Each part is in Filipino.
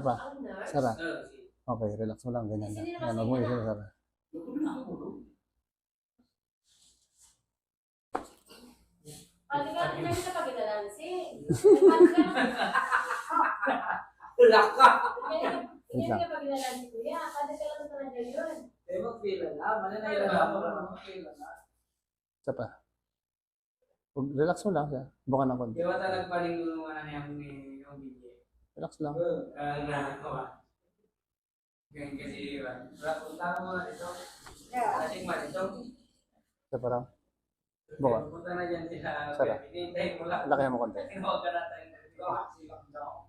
Pa. Sara. Okay, relax mo lang. Ganyan lang. Yan, huwag mo isa Sara. Pati ka, hindi ka pa ginalansing. Tulak ka. Hindi ka pa ginalansing, kuya. Pati ka lang sa nandiyan yun. Eh, mag-feel na. Mananay na ako. Mag-feel na. Isa pa. Relax mo lang. Siya. Buka ng konti. Di ba talagang paningulungan na yung yung video? Relax lang. Kaya na ako ah. Ganyan kasi Iwan. Punta mo nga dito. Ating mo dito. Isa pa lang. Buka. Punta na dyan sila. Sarap. Hintayin mo lang. Laki mo konti. Tinawag ka na tayo.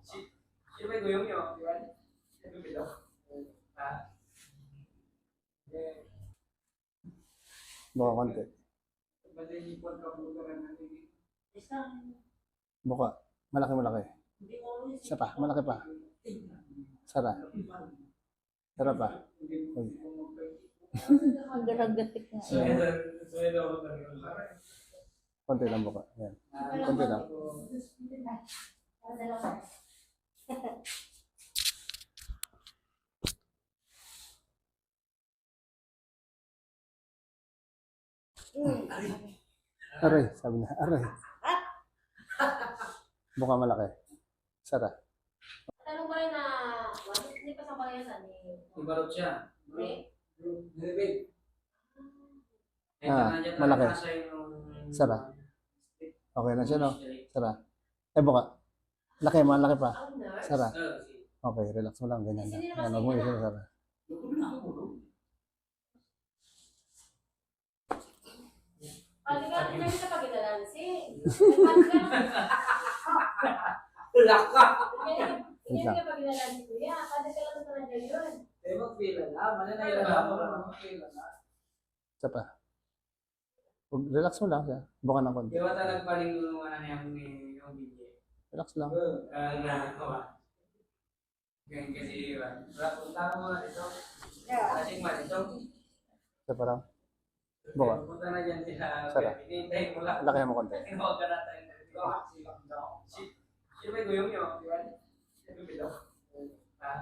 Si- Sino yung guyong nyo? Sino ba ito? Ha? Eh, Buka konti. natin? Buka. Malaki malaki. Isa pa. Malaki pa. Sara. Sara pa. Uy. Hagdatik na. Konti lang buka. Yan. Konti lang. Aray. Sabi na. Aray. Buka malaki. Sara. Tanong ba yun na, hindi pa sa palayasan eh. Ibarot siya. Hindi? Nilibig. Ah, malaki. Sara. Okay na siya, no? Sara. Eh, buka. Laki, malaki pa. Sara. Okay, relax mo lang. Ganyan lang. Yan, huwag mo isa Sara. Pati ka, hindi ka pa ginalansing. Pati ka Tulak ka. hindi ka pa ginalansing, kuya. Pati ka lang nandiyan yun. Eh, mag-feel na. Mananay na ako. Mag-feel na. Isa pa. Huwag, relax mo lang siya. Buka ng konti. Di ba talagang paningulungan na yung yung video? Relax lang. Kaya na ah. Ganyan kasi Iwan. Punta mo nga dito. Ating mo dito. Isa pa lang. Buka. Punta na dyan sila. Sarap. Hintayin mo lang. Laki mo konti. Ka na tayo. Si- Sino yung guyong nyo? Di ba? Sino ba ito? Ha?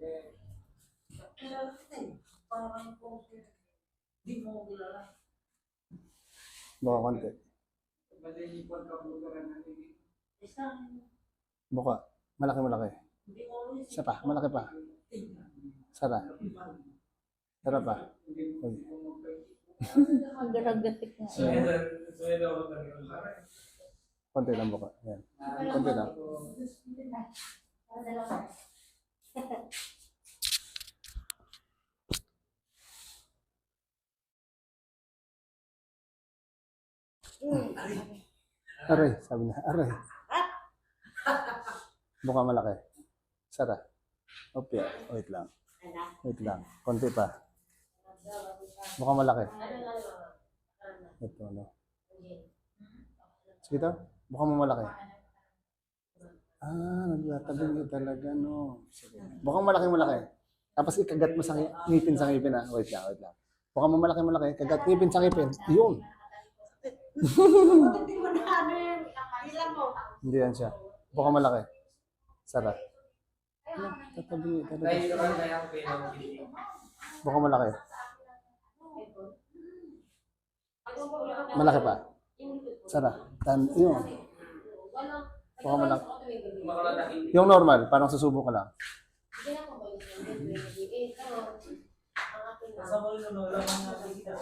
Eh, Di mo kilala. Buka konti. Ipon ka bulugan natin? Buka. Malaki malaki. Isa pa. Malaki pa. Sara. Sara pa. Uy. Hagdatik na. Suwelo ako talaga. Konti lang buka. Yan. Konti lang. Aray. Sabi na. Aray. Buka malaki. Sara. Okay. Wait lang. Wait lang. Konti pa. Buka malaki. Ito ano. Sige daw. Buka mo malaki. Ah, nagtatabi niyo talaga, no. Sige. Bukang malaki malaki. Tapos ikagat mo sa ngi- ngipin sa ngipin, ah. Wait lang, wait lang. Bukang mo malaki malaki. Kagat ngipin sa ngipin. Yun. Hindi yan siya. Bukang malaki. Sarap. Tatabi niyo talaga. Bukang malaki. Malaki pa. Sarap. Tan, yun. Bukang malaki. Makalatakin. Yung normal, parang susubo ka lang. Hindi na po ba yung 2028? Pero, ang ating Sa mall na wala mang nakikita.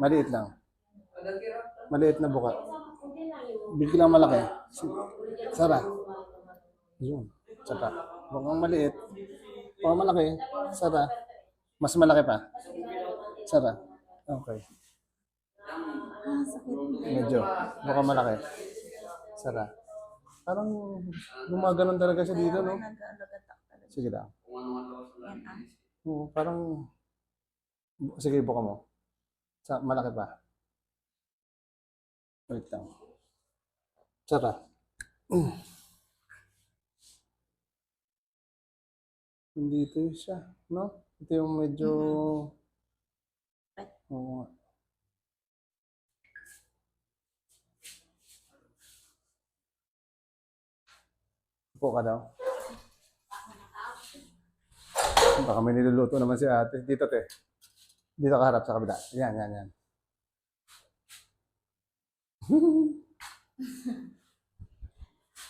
Maliit lang. Maliit na buka. Hindi lang malaki. Sara. Yun. Saka. Mukhang maliit. Mukhang malaki. Sara. Mas malaki pa. Sara. Okay. Medyo. Mukhang malaki. Sara. Parang gumaganon talaga siya dito, no? Nag-alagatak talaga. Sige lang. Yan ah. Oo, parang... Sige, buka mo. Sa, malaki pa. Wait lang. Sara. Mm. Hindi ito siya, no? Ito yung medyo... Oo nga. Upo ka daw. Baka may niluluto naman si ate. Dito, te. Dito ka harap sa kabila. Yan, yan, yan.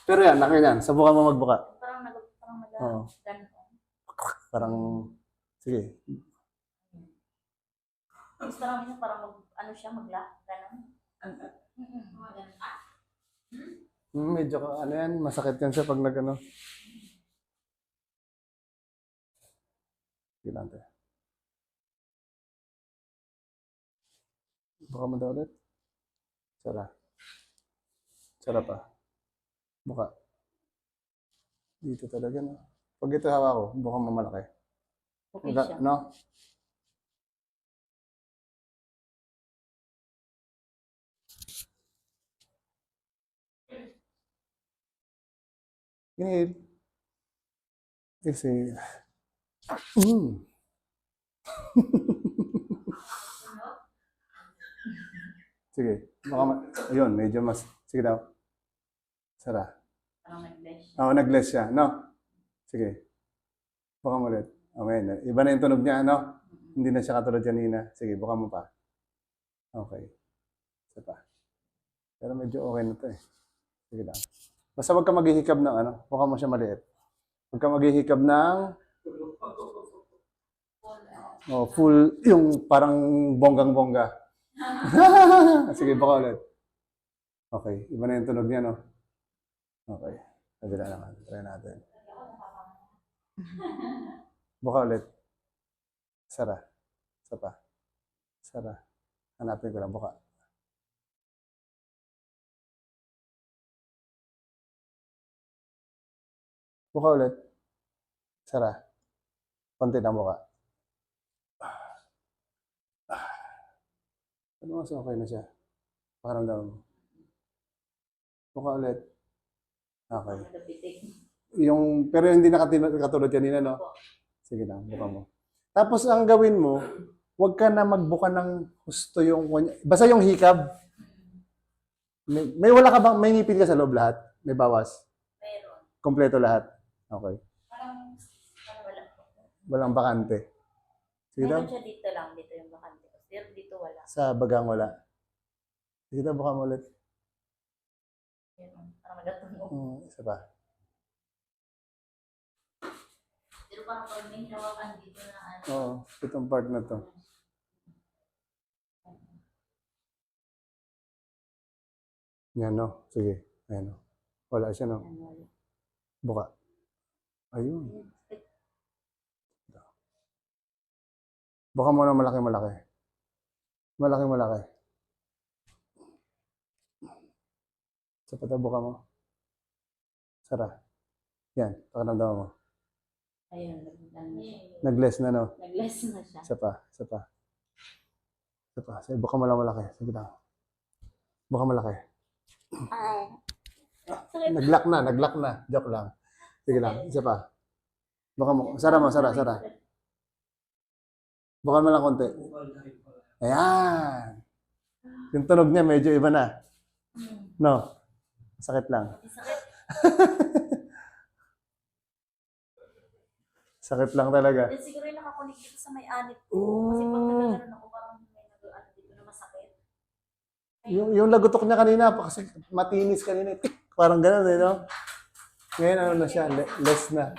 Pero yan, laki yan. Subukan mo magbuka. Parang nag parang nag Oo. Parang, sige. Gusto namin yung parang mag, ano siya, magla, ganun. Mm-mm. Ganun. Hmm, medyo, ka- ano yan, masakit yan siya pag nag, ano. Sige lang, te. Buka mo daw ulit. Sara. Sara pa. Buka. Dito talaga, no? Pag ito hawa ko, buka mo malaki. Okay siya. No? Inhale. Exhale. Mm. Sige. Baka ma- Ayun, medyo mas... Sige daw. Sara. Parang nag-dash. Oo, nag-less siya. No? Sige. Buka mo ulit. Na- Iba na yung tunog niya, no? Hindi na siya katulad kanina. Sige, buka mo pa. Okay. Isa pa. Pero medyo okay na to eh. Sige lang. Basta huwag ka maghihikab ng ano. Buka mo siya maliit. Huwag ka maghihikab ng oh, full, yung parang bonggang-bongga. Sige, buka ulit. Okay. Iba na yung tunog niya, no? Okay. Kabila naman. Try natin. Buka ulit. Sara. Isa. Sara. Hanapin ko lang. Buka. Buka ulit. Sara. Konti lang buka. Ano mas okay na siya? Pakaramdam mo. Buka ulit. Okay. Yung, pero hindi nakatulad katulad kanina, no? Sige lang, buka mo. Tapos ang gawin mo, huwag ka na magbuka ng gusto yung, basta yung hikab. May, may wala ka bang, may ngipin ka sa loob lahat? May bawas? Meron. Kompleto lahat? Okay. Parang, parang wala. Walang bakante. Sige daw. Meron siya dito lang, dito yung bakante. Pero dito wala. Sa bagang wala. Sige daw, buka mo ulit. Meron. Parang nagatunog. Hmm, isa pa. Pero parang pag may hinawakan dito na ano. Oo, itong part na to. Yan, no? Sige. Ayan, no? Wala siya, no? Buka. Ayun. Buka mo na malaki-malaki. Malaki-malaki. Sa pata buka mo. Sara. Yan, pakiramdaman mo. Ayun, nag- nag- Nag-less na, no? nag-less na siya. Isa pa, isa pa. Isa pa. Sige, buka mo lang malaki. Sige lang. Buka malaki. Ay. Nag-lock na, nag-lock na. Joke lang. Sige lang, isa pa. Buka mo. Sara mo, sara, sara. Buka mo lang konti. Ayan. Yung tunog niya medyo iba na. No? Sakit lang. Sakit. Lang talaga. Then siguro yung nakakunik dito sa may anit ko. Kasi pag nagkakaroon ako, parang may nag-ano dito na masakit. Yung, yung lagutok niya kanina, kasi matinis kanina. Tik, parang ganun eh, no? Ngayon ano na siya, le- less na.